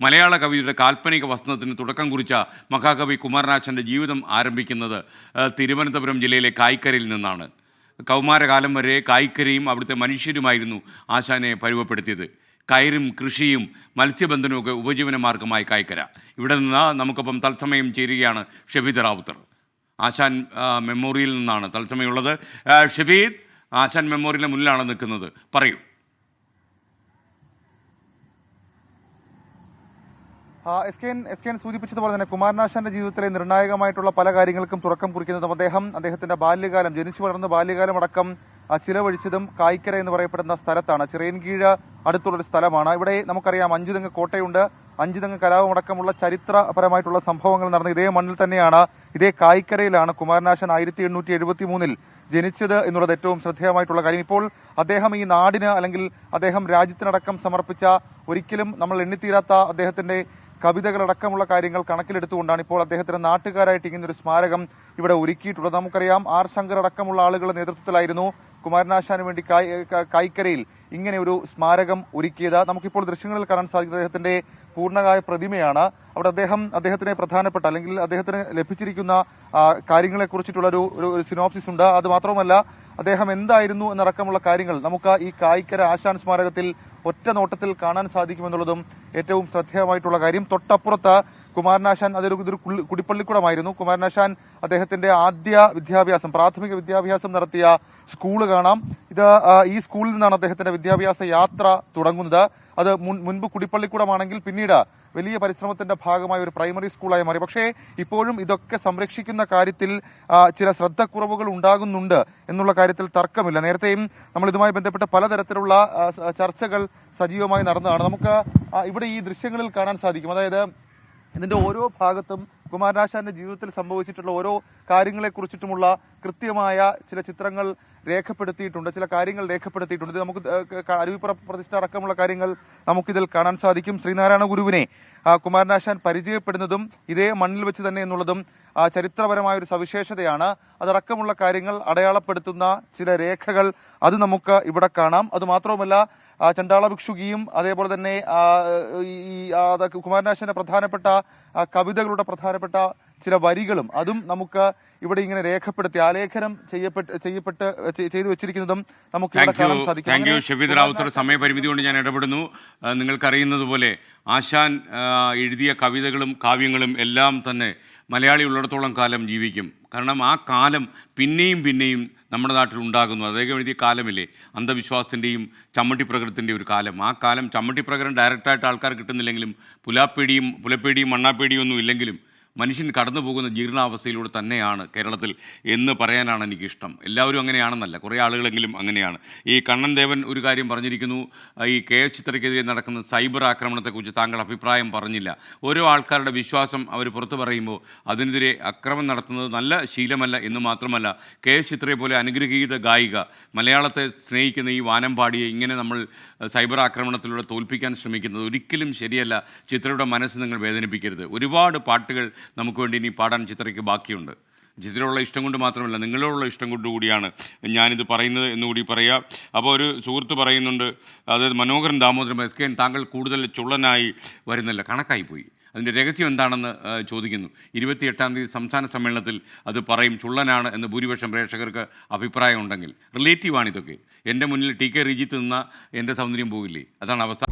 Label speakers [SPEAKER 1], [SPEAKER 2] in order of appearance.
[SPEAKER 1] മലയാള കവിയുടെ കാൽപ്പനിക വസന്തത്തിന് തുടക്കം കുറിച്ച മഹാകവി കുമാരനാശന്റെ ജീവിതം ആരംഭിക്കുന്നത് തിരുവനന്തപുരം ജില്ലയിലെ കായ്ക്കരയിൽ നിന്നാണ്. കൗമാരകാലം വരെ കായ്ക്കരയും അവിടുത്തെ മനുഷ്യരുമായിരുന്നു ആശാനെ പരുവപ്പെടുത്തിയത് കയറും കൃഷിയും മത്സ്യബന്ധനവുമൊക്കെ ഉപജീവനമാർഗമായി ഉപജീവന മാർഗമായി കായ്ക്കര. ഇവിടെ നിന്ന് നമുക്കൊപ്പം തത്സമയം ചേരുകയാണ് ഷെഫീദ് റാവുത്തർ. ആശാൻ മെമ്മോറിയലിൽ നിന്നാണ് തത്സമയമുള്ളത് ഷബീദ് ആശാൻ മെമ്മോറിയലിന് മുന്നിലാണ് നിൽക്കുന്നത്. പറയൂ
[SPEAKER 2] ആ, S K S K N സൂചിപ്പിച്ചതുപോലെ തന്നെ കുമാരനാശാന്റെ ജീവിതത്തിലെ നിർണായകമായിട്ടുള്ള പല കാര്യങ്ങൾക്കും തുറക്കം കുറിക്കുന്നതും അദ്ദേഹം അദ്ദേഹത്തിന്റെ ബാല്യകാലം ജനിച്ചു വളർന്ന ബാല്യകാലം അടക്കം ചിലവഴിച്ചതും കായ്ക്കര എന്ന് പറയപ്പെടുന്ന സ്ഥലത്താണ്. ചിറയൻകീഴ് അടുത്തുള്ളൊരു സ്ഥലമാണ്. ഇവിടെ നമുക്കറിയാം അഞ്ചുതെങ്ങ് കോട്ടയുണ്ട്. അഞ്ചുതെങ്ങ് കലാപം അടക്കമുള്ള ചരിത്രപരമായിട്ടുള്ള സംഭവങ്ങൾ നടന്ന ഇതേ മണ്ണിൽ തന്നെയാണ്. ഇതേ കായ്ക്കരയിലാണ് കുമാരനാശൻ ആയിരത്തി എണ്ണൂറ്റി എഴുപത്തി മൂന്നിൽ ജനിച്ചത് എന്നുള്ളത് ഏറ്റവും ശ്രദ്ധേയമായിട്ടുള്ള കാര്യം. ഇപ്പോൾ അദ്ദേഹം ഈ നാടിന് അല്ലെങ്കിൽ അദ്ദേഹം രാജ്യത്തിനടക്കം സമർപ്പിച്ച ഒരിക്കലും നമ്മൾ എണ്ണിത്തീരാത്ത അദ്ദേഹത്തിന്റെ കവിതകളടക്കമുള്ള കാര്യങ്ങൾ കണക്കിലെടുത്തുകൊണ്ടാണ് ഇപ്പോൾ അദ്ദേഹത്തിന് നാട്ടുകാരായിട്ട് ഇങ്ങനെ ഒരു സ്മാരകം ഇവിടെ ഒരുക്കിയിട്ടുള്ളത്. നമുക്കറിയാം ആർ ശങ്കർ അടക്കമുള്ള ആളുകളുടെ നേതൃത്വത്തിലായിരുന്നു കുമാരനാശാന് വേണ്ടി കായ്ക്കരയിൽ ഇങ്ങനെ ഒരു സ്മാരകം ഒരുക്കിയത്. നമുക്കിപ്പോൾ ദൃശ്യങ്ങളിൽ കാണാൻ സാധിക്കുന്ന അദ്ദേഹത്തിന്റെ പൂർണകായ പ്രതിമയാണ്. അവിടെ അദ്ദേഹം അദ്ദേഹത്തിന് പ്രധാനപ്പെട്ട അല്ലെങ്കിൽ അദ്ദേഹത്തിന് ലഭിച്ചിരിക്കുന്ന കാര്യങ്ങളെ കുറിച്ചിട്ടുള്ള ഒരു സിനോപ്സിസ് ഉണ്ട്. അത് മാത്രവുമല്ല അദ്ദേഹം എന്തായിരുന്നു എന്നടക്കമുള്ള കാര്യങ്ങൾ നമുക്ക് ഈ കായ്ക്കര ആശാൻ സ്മാരകത്തിൽ ഒറ്റ നോട്ടത്തിൽ കാണാൻ സാധിക്കുമെന്നുള്ളതും ഏറ്റവും ശ്രദ്ധേയമായിട്ടുള്ള കാര്യം. തൊട്ടപ്പുറത്ത് കുമാരനാശാൻ അതൊരു ഇതൊരു കുടിപ്പള്ളിക്കുടമായിരുന്നു. കുമാരനാശാൻ അദ്ദേഹത്തിന്റെ ആദ്യ വിദ്യാഭ്യാസം പ്രാഥമിക വിദ്യാഭ്യാസം നടത്തിയ സ്കൂൾ കാണാം. ഇത് ഈ സ്കൂളിൽ നിന്നാണ് അദ്ദേഹത്തിന്റെ വിദ്യാഭ്യാസ യാത്ര തുടങ്ങുന്നത്. അത് മുൻ- മുൻപ് കുടിപ്പള്ളിക്കൂടമാണെങ്കിൽ പിന്നീട് വലിയ പരിശ്രമത്തിന്റെ ഭാഗമായ ഒരു പ്രൈമറി സ്കൂളായി മാറി. പക്ഷേ ഇപ്പോഴും ഇതൊക്കെ സംരക്ഷിക്കുന്ന കാര്യത്തിൽ ചില ശ്രദ്ധക്കുറവുകൾ ഉണ്ടാകുന്നുണ്ട് എന്നുള്ള കാര്യത്തിൽ തർക്കമില്ല. നേരത്തെയും നമ്മൾ ഇതുമായി ബന്ധപ്പെട്ട് പലതരത്തിലുള്ള ചർച്ചകൾ സജീവമായി നടന്നതാണ്. നമുക്ക് ഇവിടെ ഈ ദൃശ്യങ്ങളിൽ കാണാൻ സാധിക്കും. അതായത് ഇതിന്റെ ഓരോ ഭാഗത്തും കുമാരനാശാന്റെ ജീവിതത്തിൽ സംഭവിച്ചിട്ടുള്ള ഓരോ കാര്യങ്ങളെ കുറിച്ചിട്ടുമുള്ള കൃത്യമായ ചില ചിത്രങ്ങൾ രേഖപ്പെടുത്തിയിട്ടുണ്ട് ചില കാര്യങ്ങൾ രേഖപ്പെടുത്തിയിട്ടുണ്ട്. ഇത് നമുക്ക് അരുവിപ്പുറ പ്രതിഷ്ഠ അടക്കമുള്ള കാര്യങ്ങൾ നമുക്കിതിൽ കാണാൻ സാധിക്കും. ശ്രീനാരായണ ഗുരുവിനെ കുമാരനാശാൻ പരിചയപ്പെടുന്നതും ഇതേ മണ്ണിൽ വെച്ച് തന്നെ എന്നുള്ളതും ചരിത്രപരമായ ഒരു സവിശേഷതയാണ്. അതടക്കമുള്ള കാര്യങ്ങൾ അടയാളപ്പെടുത്തുന്ന ചില രേഖകൾ അത് നമുക്ക് ഇവിടെ കാണാം. അത് മാത്രവുമല്ല ആ, ചണ്ടാള ഭിക്ഷുകിയും അതേപോലെ തന്നെ ആ, ഈ ആ, കുമാരനാശന്റെ പ്രധാനപ്പെട്ട ആ, കവിതകളുടെ പ്രധാനപ്പെട്ട ചില വരികളും അതും നമുക്ക് ഇവിടെ ഇങ്ങനെ രേഖപ്പെടുത്തി ആലേഖനം ചെയ്യപ്പെട്ട് ചെയ്യപ്പെട്ട് ചെയ്തു വെച്ചിരിക്കുന്നതും നമുക്ക്
[SPEAKER 1] താങ്ക് യു ഷബീദ് റാവുത്തർ സമയപരിമിതി കൊണ്ട് ഞാൻ ഇടപെടുന്നു. നിങ്ങൾക്കറിയുന്നത് പോലെ ആശാൻ എഴുതിയ കവിതകളും കാവ്യങ്ങളും എല്ലാം തന്നെ മലയാളി ഉള്ളിടത്തോളം കാലം ജീവിക്കും. കാരണം ആ കാലം പിന്നെയും പിന്നെയും നമ്മുടെ നാട്ടിൽ ഉണ്ടാകുന്നു. അദ്ദേഹം എഴുതിയ കാലമില്ലേ? അന്ധവിശ്വാസത്തിന്റെയും ചമ്മട്ടിപ്രകൃത്തിന്റെയും ഒരു കാലം. ആ കാലം ചമ്മട്ടിപ്രകരം ഡയറക്റ്റായിട്ട് ആൾക്കാർ കിട്ടുന്നില്ലെങ്കിലും പുലാപ്പേടിയും പുലപ്പേടിയും മണ്ണാപ്പേടിയും ഒന്നും ഇല്ലെങ്കിലും മനുഷ്യൻ കടന്നു പോകുന്ന ജീർണാവസ്ഥയിലൂടെ തന്നെയാണ് കേരളത്തിൽ എന്ന് പറയാനാണ് എനിക്കിഷ്ടം. എല്ലാവരും അങ്ങനെയാണെന്നല്ല. കുറേ ആളുകളെങ്കിലും അങ്ങനെയാണ്. ഈ കണ്ണൻ ദേവൻ ഒരു കാര്യം പറഞ്ഞിരിക്കുന്നു. ഈ കെ എസ് ചിത്രയ്ക്കെതിരെ നടക്കുന്ന സൈബർ ആക്രമണത്തെക്കുറിച്ച് താങ്കൾ അഭിപ്രായം പറഞ്ഞില്ല. ഓരോ ആൾക്കാരുടെ വിശ്വാസം അവർ പുറത്തു പറയുമ്പോൾ അതിനെതിരെ അക്രമം നടത്തുന്നത് നല്ല ശീലമല്ല എന്ന് മാത്രമല്ല കെ എസ് ചിത്രയെ പോലെ അനുഗ്രഹീത ഗായിക മലയാളത്തെ സ്നേഹിക്കുന്ന ഈ വാനമ്പാടിയെ ഇങ്ങനെ നമ്മൾ സൈബർ ആക്രമണത്തിലൂടെ തോൽപ്പിക്കാൻ ശ്രമിക്കുന്നത് ഒരിക്കലും ശരിയല്ല. ചിത്രയുടെ മനസ്സ് നിങ്ങൾ വേദനിപ്പിക്കരുത്. ഒരുപാട് പാട്ടുകൾ നമുക്ക് വേണ്ടി ഇനി പാടാൻ ചിത്രയ്ക്ക് ബാക്കിയുണ്ട്. ചിത്രയുള്ള ഇഷ്ടം കൊണ്ട് മാത്രമല്ല നിങ്ങളോടുള്ള ഇഷ്ടം കൊണ്ട് കൂടിയാണ് ഞാനിത് പറയുന്നത് എന്നുകൂടി പറയാം. അപ്പോൾ ഒരു സുഹൃത്ത് പറയുന്നുണ്ട് അതായത് മനോഹരൻ ദാമോദരൻ എസ് കെ താങ്കൾ കൂടുതൽ ചുള്ളനായി വരുന്നില്ല. കണക്കായി പോയി. അതിന്റെ രഹസ്യം എന്താണെന്ന് ചോദിക്കുന്നു. ഇരുപത്തിയെട്ടാം തീയതി സംസ്ഥാന സമ്മേളനത്തിൽ അത് പറയും ചുള്ളനാണ് എന്ന് ഭൂരിപക്ഷം പ്രേക്ഷകർക്ക് അഭിപ്രായം ഉണ്ടെങ്കിൽ റിലേറ്റീവാണ് ഇതൊക്കെ. എന്റെ മുന്നിൽ ടി കെ റിജിത്ത് നിന്ന എന്റെ സൗന്ദര്യം പോകില്ലേ അതാണ് അവസ്ഥ.